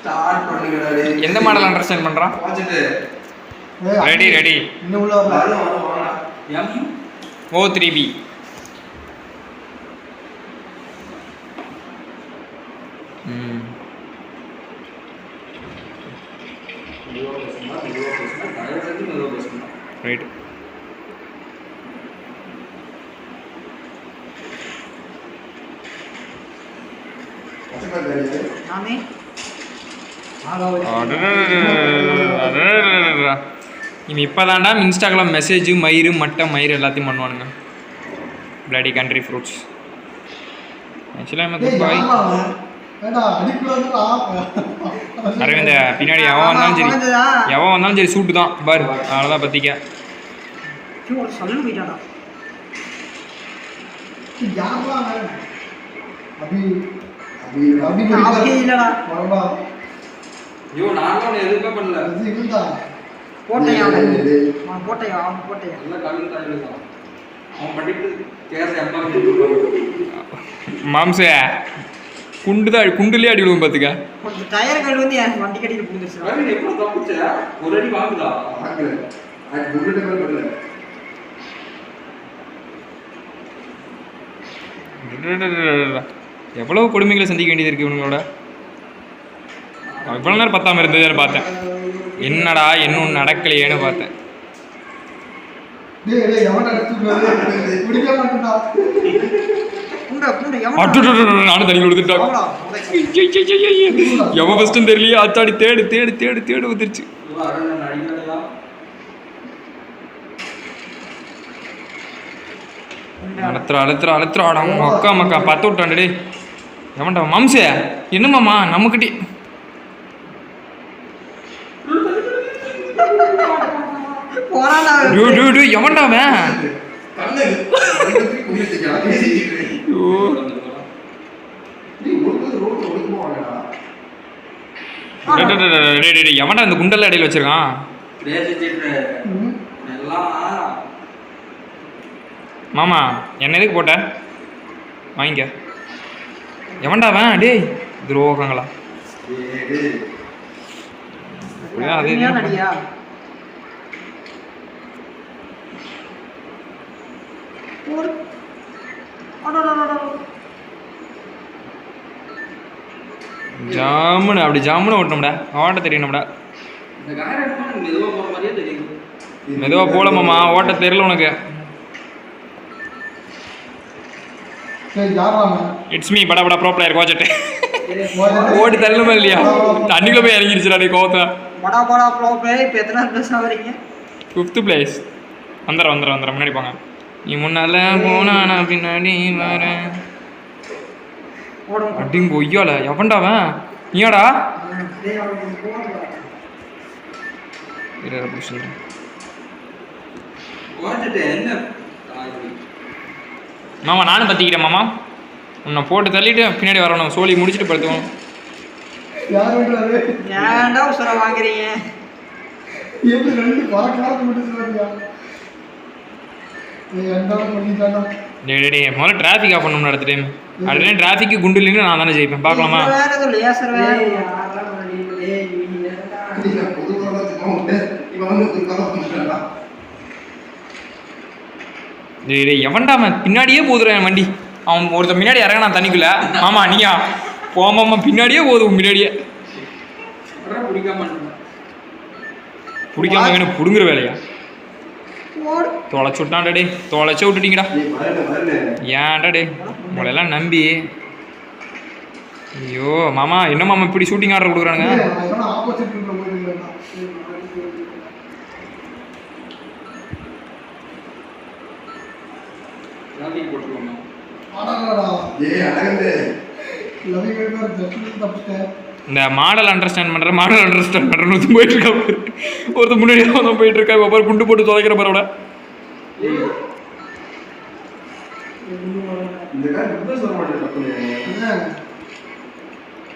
Start பண்ணுங்கடா டேய். எந்த மாடல் அண்டர்ஸ்டாண்ட் ஏய், ரெடி ரெடி இன்னும் உள்ள வரல. M O three P right நானே இவன் இப்போ தாண்டா இன்ஸ்டாகிராம் மெசேஜ் மயிறு மட்டை மயிறு எல்லாத்தையும் பண்ணுவானுங்க பிளாடி கண்ட்ரி ஃப்ரூட்ஸ் ஆக்சுவலாக பாய். அரவிந்த பின்னாடி எவன் வந்தாலும் சரி எவன் வந்தாலும் சரி சூட்டு தான் பாரு அவ்வளோதான் அவன்? அபி அபி அபி அவகே இல்லடா வரடா. ஐயோ நான் ஒன்று எதுவுமே பண்ணல. அது இருந்தா. போட்டையா டேய், அவன்? டேய், டேய். அவன் போட்டையா? அவன் போட்டையா? நல்ல கவின் தான் அவன் பண்ணிட்டு கேஸ் எம்மா கொடுத்துருப்பாங்க மாம்சே குண்டு தான் குண்டுலேயே அடி விடுவோம் பார்த்துக்க ஒரு டயர் கல் வந்து என் வண்டி கட்டிட்டு புரிஞ்சிருச்சு ரவி எப்படி தப்பிச்ச? ஒரு அடி வாங்குதா பார்க்கல. அது படல. எவ்வளவு கொடுமைகளை சந்திக்க வேண்டியது இருக்கு இவங்களோட இவ்வளோ நேரம் பத்தாம இருந்ததுன்னு பார்த்தேன். என்னடா இன்னும் நடக்கலையேன்னு பார்த்தேன். நானும் தண்ணி கொடுத்துட்டான் எவன் ஃபஸ்ட்டும் தெரியலையே? ஆத்தாடி தேடு தேடு தேடு தேடு வந்துருச்சு. அழுத்துற அழுத்துற அழுத்துற. அக்கா மக்கா பத்த விட்டான் டேய். எவன்டா மாம்சே என்ன மாமா நம்மக்கிட்டே போறான்டா டூ டூ டூ எவன்டா அவன் கண்ணு. ரெண்டு தூக்கி குடிச்சிட்டியா? பேசிக்கிட்டு இரு. ஐயோ. டேய், ஒழுங்கு ரோட்ல ஒழுங்கு போவாங்கடா. டேய், டேய், டேய், டேய், டேய், டேய், எவன்டா இந்த குண்டல்ல இடையில வச்சிருக்கான்? மாமா என்ன எதுக்கு போட்ட? வாங்கிக்க. எவன்டா அவன்? டேய் துரோகங்களா. அது போடு அடடடடட. ஜாமுன்னு அப்படி ஜாமுன்னு ஓட்டணும்டா. ஓட்ட தெரியணும்டா. இந்த கார் எடுத்தா எனக்கு மெதுவா போற மாதிரியே தெரியுது. மெதுவா போல மாமா ஓட்ட தெரியல உனக்கு? It's me Bada Bada bro player கோச்சட்டு ஓடு. ஓட்டு தள்ளணுமா இல்லையா தண்ணிக்குள்ள போய் இறங்கிருச்சுடா டே கோவத்துல. படா படா பிளே இப்போ எத்தனை ப்ளஸ் ஆகுறீங்க ஃபிஃப்த் பிளேஸ் வந்துடுறேன் வந்துடுறேன் வந்துடுறேன். முன்னாடி போங்க. நீ முன்னால போனா நான் பின்னாடி வரேன் அப்படிங்க ஒய்யால எவன்டா அவன்? நீயாடா. மாமா நானும் பத்திக்கிட்டேன் மாமா. உன்னை போட்டு தள்ளிட்டு பின்னாடி வரணும். சோழி முடிச்சுட்டு படுத்துவோம்? ஏன்டா வாங்குறீங்க? எப்படி ரெண்டு டேய், டேய் முதல்ல டிராஃபிக் ஆஃப் பண்ணணும் அடுத்த டைம் அடுத்த டைம் டிராஃபிக்கு குண்டு இல்லைன்னு நான் தானே ஜெயிப்பேன். பார்க்கலாமா. டேய் டேய் எவன்டா அவன்? பின்னாடியே போதுறான் வண்டி. அவன் ஒருத்தன் பின்னாடி இறங்கினா தண்ணிக்குள்ள. மாமா நீயா? போமாமா பின்னாடியே போதும் அப்புறம் பிடிக்காம. பிடிக்காம புடுங்குற வேலையா? தொலைச்சு விட்டான்டா டேய் தொலைச்சு விட்டுட்டீங்கடா. ஏன்டா டேய் உங்களெல்லாம் நம்பி ஐயோ மாமா என்ன மாமா இப்படி ஷூட்டிங் ஆர்டர் கொடுக்குறானுங்க போட்டுருவாங்க. இந்த மாடல் அண்டர்ஸ்டாண்ட் பண்ற மாடல் அண்டர்ஸ்டாண்ட் பண்றேன்னு ஒருத்தன் போயிட்டு இருக்கா பாரு. ஒருத்தன் முன்னாடி வந்து போயிட்டு இருக்கா இவ பாரு குண்டு போட்டு தொலைக்கிற பாரோட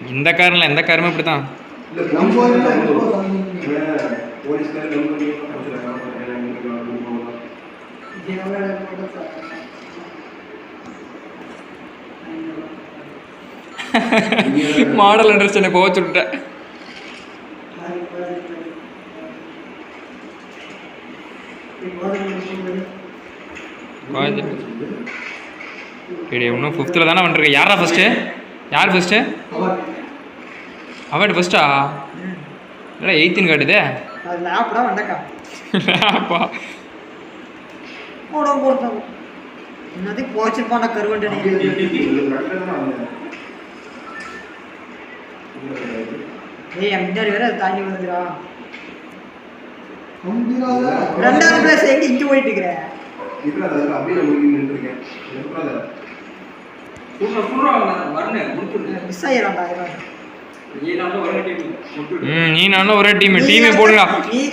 இந்த காரில் எந்த காருமே இப்படி தான். இல்ல, மாடல் அண்டர்ஸ்டாண்ட் இப்போ வச்சு விட்டேன் காலேஜ் இன்னும் ஃபிஃப்த்தில் தானே வந்துருக்கு. யாரா ஃபஸ்ட்டு யார் ஃபஸ்ட்டு அவர் அவன் ஃபஸ்ட்டா இல்லை எயித்துன்னு காட்டுதே? அப்பா போடும் கருவண்டனே ஏய் என் முன்னாடி வேற அது தாண்டி வந்துக்கிறா நம்பிராத ரெண்டாவது பிளேஸ் எங்க இங்க போயிட்டு இருக்கிற. நீ நீ நானும் ஒரே டீம் டீமே போடுங்க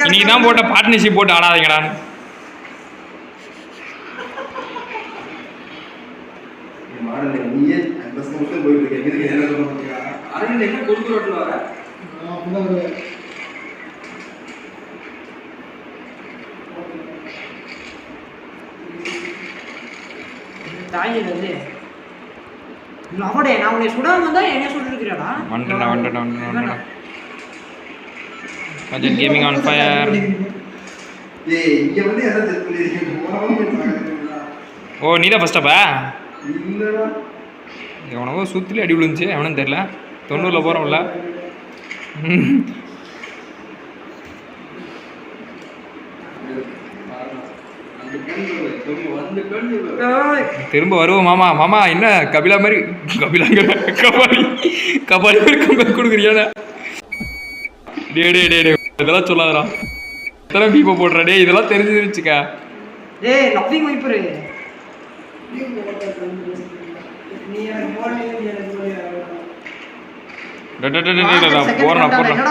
இன்னைக்கு தான் போட்ட பார்ட்னர்ஷிப் போட்டு ஆடாதீங்கடா. அரவிந்த் என்ன கொடுத்து ரோட்ல வர அப்படிதான் ஒரு தாய் வந்து அவடே நான் உன்னை சுடாம தான் என்ன சொல்லிருக்கிறடா வந்துட்டா வந்துட்டா வந்துட்டா வந்துட்டா கொஞ்சம் கேமிங் ஆன் ஃபயர் ஏய் இங்க வந்து என்ன செக் பண்ணிருக்கீங்க ஓ நீ தான் ஃபஸ்ட்டாப்பா இல்லடா. எவனவோ சுற்றில அடி விழுந்துச்சு எவனும் தெரில தொண்ணூறில் போகிறோம்ல அந்த பெண் வந்து பெண் ஏய், திரும்ப வருவோம் மாமா. மாமா என்ன கபிலா மாதிரி? கபிலாங்கிற கபாலி. கபாலி மாதிரி கம்பேர் கொடுக்குறியாடா டே டே டே டே இதெல்லாம் சொல்லாதடா. எத்தனை பீப்பை போடுற? டே இதெல்லாம் தெரிஞ்சு வச்சுக்க ஏய் லவ்விங் வைப்பரு நீ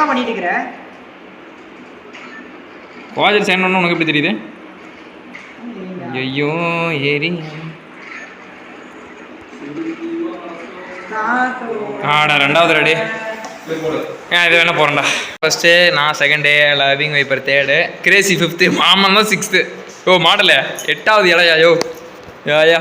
பண்ணிட்டு இருக்கிற வாஜர் சைன் பண்ண உனக்கு எப்படி தெரியுது? ஐயோ ஏரி ஆடா ரெண்டாவது ரெடி. ஏன் இது வேணா போகிறேன்டா ஃபஸ்ட்டு நான் second loving viper third crazy fifth மாமன் தான் சிக்ஸ்த்து ஓ மாடலு. எட்டாவது இலையா? யோ யா யா.